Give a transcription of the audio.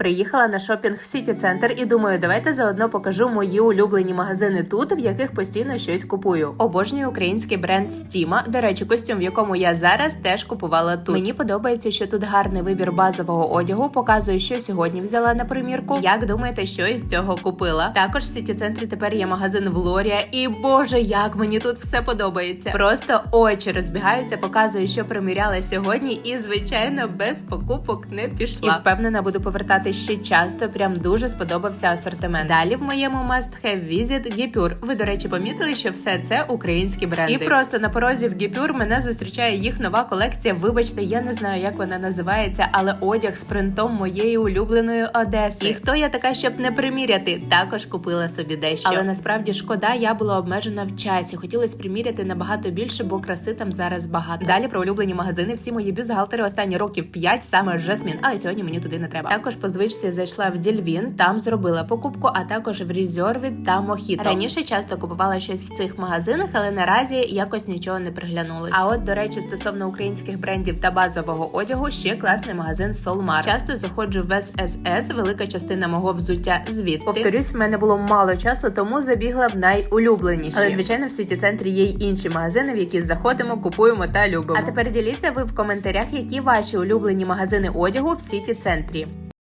Приїхала на шопінг в Сіті Центр і думаю, давайте заодно покажу мої улюблені магазини тут, в яких постійно щось купую. Обожнюю український бренд Стіма. До речі, костюм, в якому я зараз теж купувала тут. Мені подобається, що тут гарний вибір базового одягу. Показую, що сьогодні взяла на примірку. Як думаєте, що із цього купила? Також в Сіті Центрі тепер є магазин Влорія, і боже, як мені тут все подобається. Просто очі розбігаються, показую, що приміряла сьогодні, і звичайно без покупок не пішла. І впевнена, буду повертати ще часто. Прям дуже сподобався асортимент. Далі в моєму must have visit Гіпюр. Ви, до речі, помітили, що все це українські бренди. І просто на порозі в Гіпюр мене зустрічає їх нова колекція. Вибачте, я не знаю, як вона називається, але одяг з принтом моєї улюбленої Одеси. І хто я така, щоб не приміряти? Також купила собі дещо. Але насправді шкода, я була обмежена в часі. Хотілося приміряти набагато більше, бо краси там зараз багато. Далі про улюблені магазини. Всі мої бюзгалтери останні років 5, саме Жасмін, але сьогодні мені туди не треба. Також по звичці зайшла в Дільвін, там зробила покупку, а також в Різьорві та Мохіто. Раніше часто купувала щось в цих магазинах, але наразі якось нічого не приглянулось. А от, до речі, стосовно українських брендів та базового одягу, ще класний магазин Солмар. Часто заходжу в ССС, велика частина мого взуття звідти. Повторюсь, в мене було мало часу, тому забігла в найулюбленіші. Але звичайно, в сіті центрі є й інші магазини, в які заходимо, купуємо та любимо. А тепер діліться ви в коментарях, які ваші улюблені магазини одягу в сіті центрі.